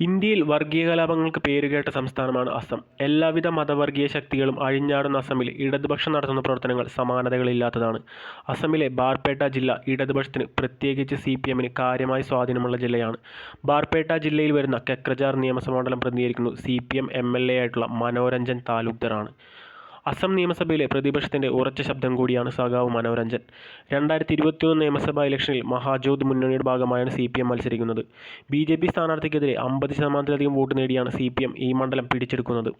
ഇന്ത്യയിൽ വർഗീയ കലാപങ്ങൾക്ക് പേരുകേട്ട സംസ്ഥാനമാണ് അസം. എല്ലാവിധ മതവർഗീയ ശക്തികളും അഴിഞ്ഞാടുന്ന അസമിൽ ഇടതുപക്ഷം നടത്തുന്ന പ്രവർത്തനങ്ങൾ സമാനതകളില്ലാത്തതാണ്. അസമിലെ ബാർപേട്ട ജില്ല ഇടതുപക്ഷത്തിന്, പ്രത്യേകിച്ച് സി പി എമ്മിന് കാര്യമായ സ്വാധീനമുള്ള ജില്ലയാണ്. ബാർപേട്ട ജില്ലയിൽ വരുന്ന കെക്രജാർ നിയമസഭാ മണ്ഡലം പ്രതിനിധീകരിക്കുന്നത് എ ആയിട്ടുള്ള മനോരഞ്ജൻ താലൂക്ദറാണ്. അസം നിയമസഭയിലെ പ്രതിപക്ഷത്തിന്റെ ഉറച്ച ശബ്ദം കൂടിയാണ് സഖാവ് മനോരഞ്ജൻ. രണ്ടായിരത്തി ഇരുപത്തിയൊന്ന് നിയമസഭാ ഇലക്ഷനിൽ മഹാജ്യോത് മുന്നണിയുടെ ഭാഗമായാണ് സി പി എം മത്സരിക്കുന്നത്. ബി ജെ പി സ്ഥാനാർത്ഥിക്കെതിരെ അമ്പത് ശതമാനത്തിലധികം വോട്ട് നേടിയാണ് സി പി എം ഈ മണ്ഡലം പിടിച്ചെടുക്കുന്നത്.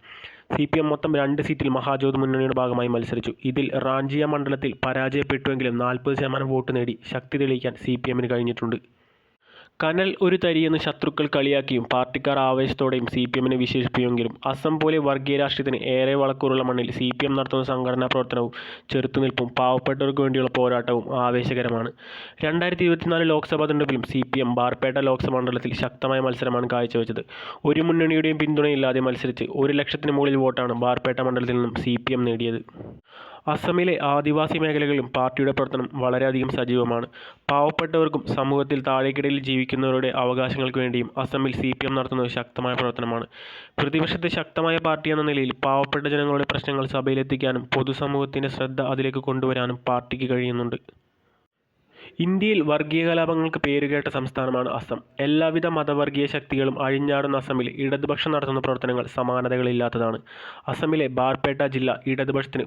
സി പി എം മൊത്തം രണ്ട് സീറ്റിൽ മഹാജ്യോത് മുന്നണിയുടെ ഭാഗമായി മത്സരിച്ചു. ഇതിൽ റാഞ്ചിയ മണ്ഡലത്തിൽ പരാജയപ്പെട്ടുവെങ്കിലും നാൽപ്പത് ശതമാനം വോട്ട് നേടി ശക്തി തെളിയിക്കാൻ സി പി എമ്മിന് കഴിഞ്ഞിട്ടുണ്ട്. കനൽ ഒരു തരിയെന്ന് ശത്രുക്കൾ കളിയാക്കിയും പാർട്ടിക്കാർ ആവേശത്തോടെയും സി പി എമ്മിനെ വിശേഷിപ്പിക്കുമെങ്കിലും അസം പോലെ വർഗീയ രാഷ്ട്രീയത്തിന് ഏറെ വളക്കൂറുള്ള മണ്ണിൽ സി പി എം നടത്തുന്ന സംഘടനാ പ്രവർത്തനവും ചെറുത്തുനിൽപ്പും പാവപ്പെട്ടവർക്ക് വേണ്ടിയുള്ള പോരാട്ടവും ആവേശകരമാണ്. രണ്ടായിരത്തി ഇരുപത്തിനാല് ലോക്സഭാ തെരഞ്ഞെടുപ്പിലും C P M Barpeta Lok Sabha മണ്ഡലത്തിൽ ശക്തമായ മത്സരമാണ് കാഴ്ചവെച്ചത്. ഒരു മുന്നണിയുടെയും പിന്തുണയില്ലാതെ മത്സരിച്ച് ഒരു ലക്ഷത്തിന് മുകളിൽ വോട്ടാണ് ബാർപേട്ട മണ്ഡലത്തിൽ നിന്നും സി പി എം നേടിയത്. അസമിലെ ആദിവാസി മേഖലകളിലും പാർട്ടിയുടെ പ്രവർത്തനം വളരെയധികം സജീവമാണ്. പാവപ്പെട്ടവർക്കും സമൂഹത്തിൽ താഴേക്കിടയിൽ ജീവിക്കുന്നവരുടെ അവകാശങ്ങൾക്ക് വേണ്ടിയും അസമിൽ സിപിഎം നടത്തുന്നത് ശക്തമായ പ്രവർത്തനമാണ്. പ്രതിപക്ഷത്തെ ശക്തമായ പാർട്ടി എന്ന നിലയിൽ പാവപ്പെട്ട ജനങ്ങളുടെ പ്രശ്നങ്ങൾ സഭയിലെത്തിക്കാനും പൊതുസമൂഹത്തിന്റെ ശ്രദ്ധ അതിലേക്ക് കൊണ്ടുവരാനും പാർട്ടിക്ക് കഴിയുന്നുണ്ട്. ഇന്ത്യയിൽ വർഗീയ കലാപങ്ങൾക്ക് പേരുകേട്ട സംസ്ഥാനമാണ് അസം. എല്ലാവിധ മതവർഗീയ ശക്തികളും അഴിഞ്ഞാടുന്ന അസമിൽ ഇടതുപക്ഷം നടത്തുന്ന പ്രവർത്തനങ്ങൾ സമാനതകളില്ലാത്തതാണ്. അസമിലെ ബാർപേട്ട ജില്ല ഇടതുപക്ഷത്തിന്,